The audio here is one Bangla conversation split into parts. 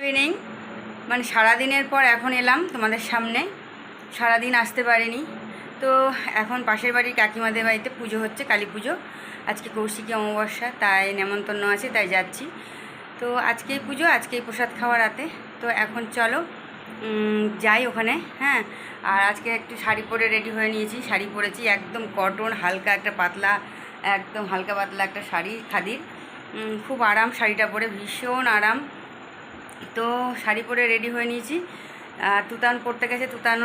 ইভিনিং মানে সারাদিনের পর এখন এলাম তোমাদের সামনে। সারাদিন আসতে পারিনি। তো এখন পাশের বাড়ির কাকিমাদের বাড়িতে পুজো হচ্ছে, কালী পুজো। আজকে কৌশিকী অমাবস্যা, তাই নেমন্তন্ন আছে, তাই যাচ্ছি। তো আজকেই পুজো, আজকেই প্রসাদ খাওয়া রাতে। তো এখন চলো যাই ওখানে হ্যাঁ। আর আজকে একটু শাড়ি পরে রেডি হয়ে নিয়েছি। শাড়ি পরেছি একদম কটন হালকা একটা পাতলা, একদম হালকা পাতলা একটা শাড়ি, খাদির। খুব আরাম শাড়িটা পরে, ভীষণ আরাম। তো শাড়ি পরে রেডি হয়ে নিয়েছি। আর তুতান পড়তে গেছে, তুতান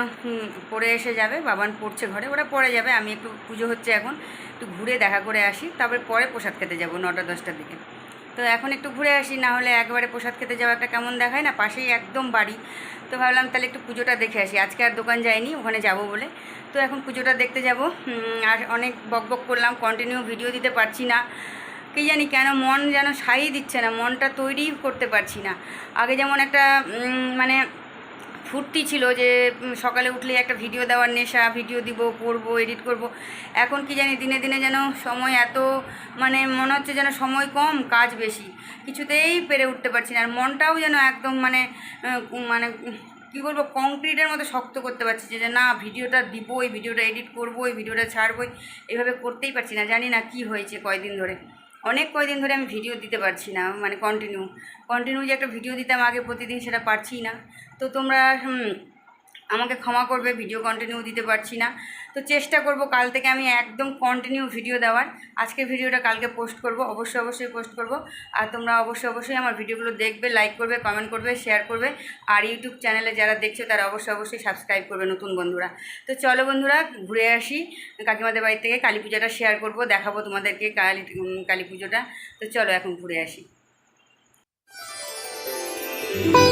পরে এসে যাবে, বাবান পড়ছে ঘরে, ওরা পরে যাবে, আমি একটু পুজো হচ্ছে এখন, একটু ঘুরে দেখা করে আসি, তারপরে পরে প্রসাদ খেতে যাব নটা দশটার দিকে। তো এখন একটু ঘুরে আসি, না হলে একবারে প্রসাদ খেতে যাওয়া একটা কেমন দেখায় না, পাশেই একদম বাড়ি। তো ভাবলাম তাহলে একটু পুজোটা দেখে আসি, আজকে আর দোকান যাইনি, ওখানে যাব বলে। তো এখন পুজোটা দেখতে যাব আর অনেক বক বক করলাম কন্টিনিউ ভিডিও দিতে পারছি না। কী জানি কেন মন যেন সাই দিচ্ছে না, মনটা তৈরি করতে পারছি না। আগে যেমন একটা মানে ফুর্তি ছিল যে সকালে উঠলে একটা ভিডিও দেওয়ার নেশা, ভিডিও দিব, করব, এডিট করব। এখন কি জানি দিনে দিনে যেন সময় এত মানে মনে হচ্ছে যেন সময় কম, কাজ বেশি। কিছুতেই পেরে উঠতে পারছি না, আর মনটাও যেন একদম মানে মানে কী বলব, কংক্রিটের মতো শক্ত করতে পারছি যে না, ভিডিওটা দিব এই ভিডিওটা এডিট করব এই ভিডিওটা ছাড়বো এভাবে করতেই পারছি না, জানি না কি হয়েছে কয়দিন ধরে। অনেক কয়দিন ধরে আমি ভিডিও দিতে পারছি না মানে কন্টিনিউ কন্টিনিউ যে একটা ভিডিও দিতাম আগে প্রতিদিন সেটা পারছি না। তো তোমরা আমাকে ক্ষমা করবে ভিডিও কন্টিনিউ দিতে পারছি না। তো চেষ্টা করব কাল থেকে আমি একদম কন্টিনিউ ভিডিও দেওয়ার। আজকের ভিডিওটা কালকে পোস্ট করব, অবশ্যই অবশ্যই পোস্ট করব। আর তোমরা অবশ্যই অবশ্যই আমার ভিডিওগুলো দেখবে লাইক করবে কমেন্ট করবে শেয়ার করবে। আর ইউটিউব চ্যানেলে যারা দেখছ তারা অবশ্যই অবশ্যই সাবস্ক্রাইব করবে নতুন বন্ধুরা। তো চলো বন্ধুরা, ঘুরে আসি। কাকিমাদের বাড়ি থেকে কালী পূজাটা শেয়ার করব, দেখাবো তোমাদেরকে কালী কালী পুজোটা। তো চলো এখন ঘুরে আসি। উৎসবের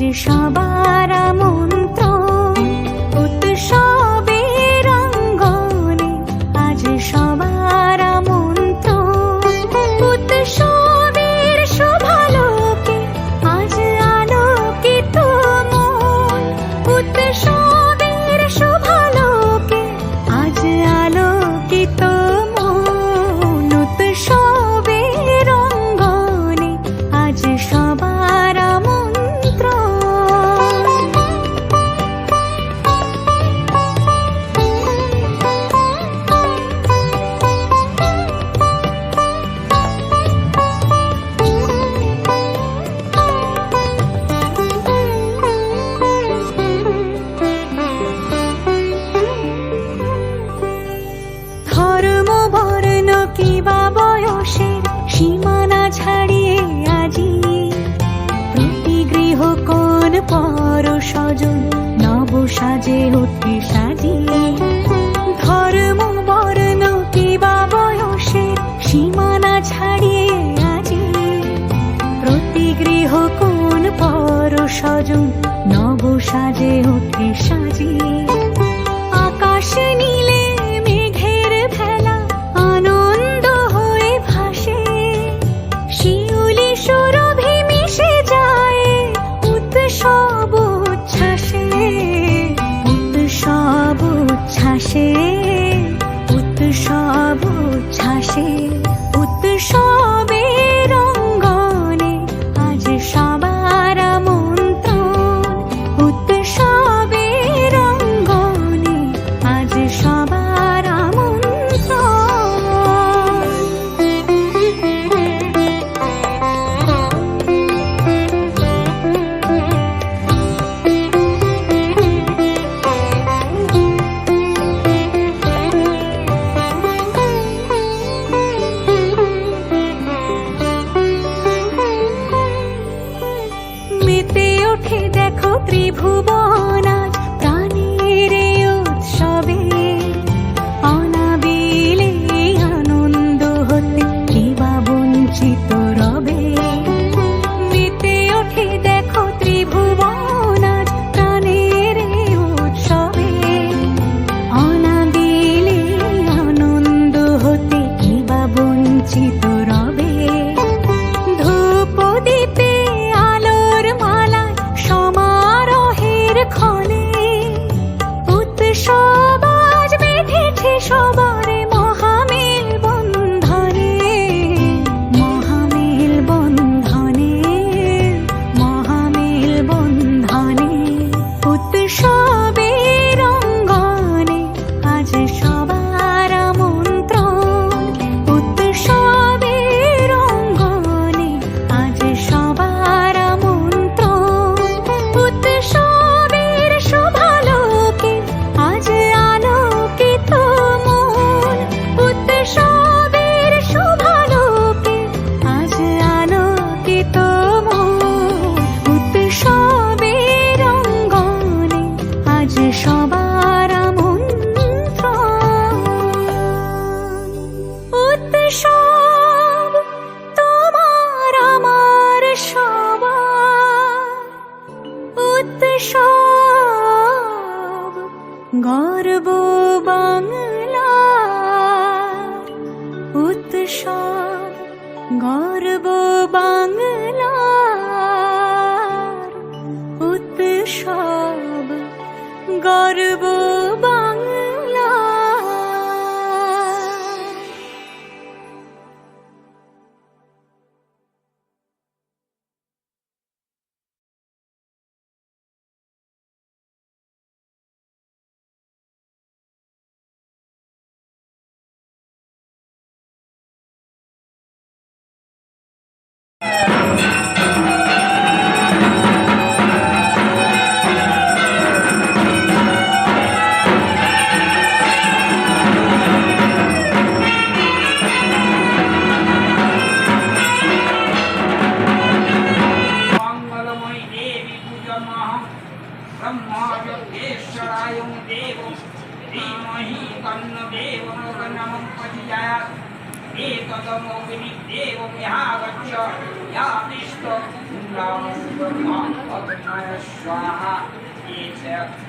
আজ সবার মন্ত্র সাজে উঠে সাজিয়ে। 离瀑布。গর্ব বাংলা উৎসব গর্ব ব্রহ্মা অগ্নয় স্বাহা এচ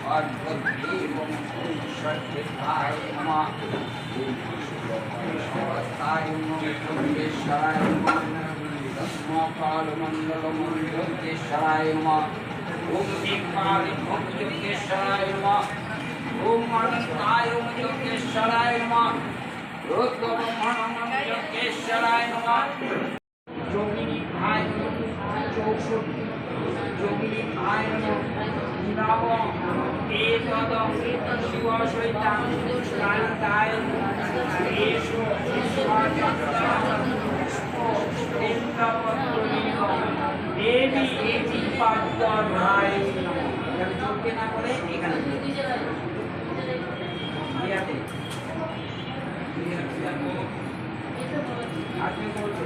অদ্ভুত দেবং সত্যিকায় নমঃ সর্বতায় নমঃ যোগেশ্বরায় নমঃ মহাকালমণ্ডলমণ্ডলেশ্বরায় নমঃ ওম দিকপালি ওম যোগেশ্বরায় নমঃ যোগিনী ভাই চৌষট্টি যোগিনী ভাই নব এতদ শিবসৈতাং কান্তায় এষু দেবী দেবী পাদ্মায় চোখে না করে এখানে ইয়াতে আজকে বলছে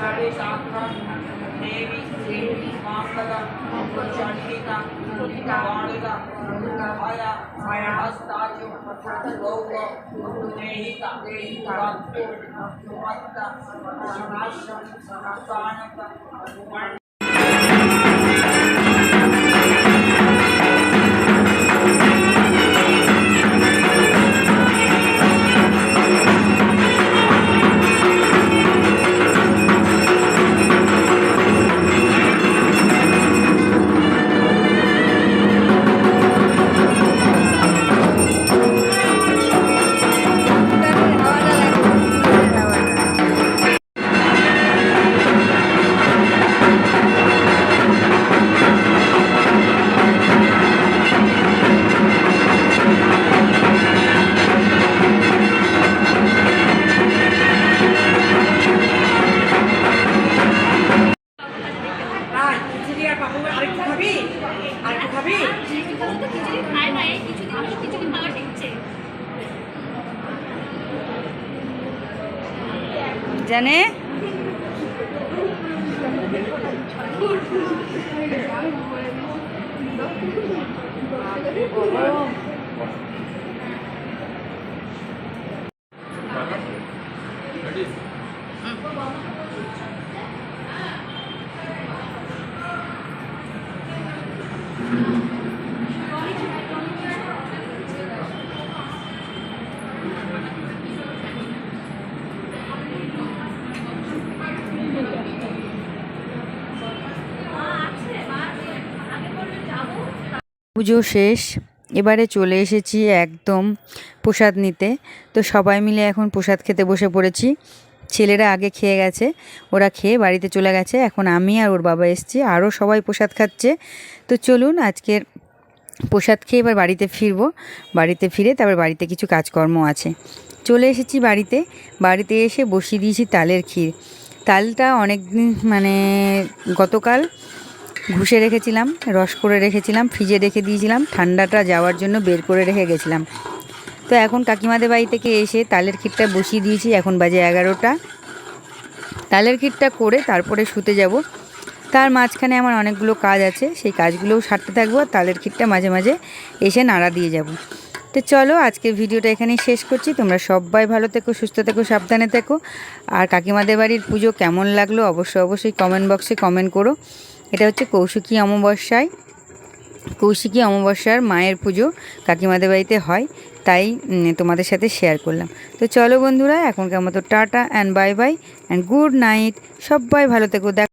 साढ़े सात लाख देवी मामलता शांतिता वाणिता करवाया हस्ताज गौव, नेहिता भक्तो सुमत्ता सुनाश्रम सुनास्तानक জানে? পুজো শেষ। এবারে চলে এসেছি একদম প্রসাদ নিতে। তো সবাই মিলে এখন প্রসাদ খেতে বসে পড়েছি। ছেলেরা আগে খেয়ে গেছে, ওরা খেয়ে বাড়িতে চলে গেছে। এখন আমি আর ওর বাবা এসছি, আরও সবাই প্রসাদ খাচ্ছে। তো চলুন আজকের প্রসাদ খেয়ে এবার বাড়িতে ফিরবো। বাড়িতে ফিরে তারপর বাড়িতে কিছু কাজকর্ম আছে। চলে এসেছি বাড়িতে। বাড়িতে এসে বসিয়ে দিয়েছি তালের ক্ষীর। তালটা অনেক দিন মানে গতকাল ঘুষে রেখেছিলাম, রস করে রেখেছিলাম, ফ্রিজে রেখে দিয়েছিলাম, ঠান্ডাটা যাওয়ার জন্য বের করে রেখে গেছিলাম। তো এখন কাকিমাদের বাড়ি থেকে এসে তালের ক্ষীরটা বসিয়ে দিয়েছি, এখন বাজে এগারোটা। তালের ক্ষীরটা করে তারপরে শুতে যাব। তার মাঝখানে আমার অনেকগুলো কাজ আছে, সেই কাজগুলোও সারতে থাকব আর তালের ক্ষীরটা মাঝে মাঝে এসে নাড়া দিয়ে যাব। তো চলো, আজকের ভিডিওটা এখানেই শেষ করছি। তোমরা সবাই ভালো থেকো, সুস্থ থেকো, সাবধানে থেকো। আর কাকিমাদের বাড়ির পুজো কেমন লাগল অবশ্যই অবশ্যই কমেন্ট বক্সে কমেন্ট করো। এটা হচ্ছে কৌশিকী অমাবস্যায়। কৌশিকী অমাবস্যার মায়ের পুজো কাকিমাদের বাড়িতে হয়, তাই তোমাদের সাথে শেয়ার করলাম। তো চলো বন্ধুরা, এখনকার মতো tata and bye bye and good night সবাই ভালো থেকো, দেখ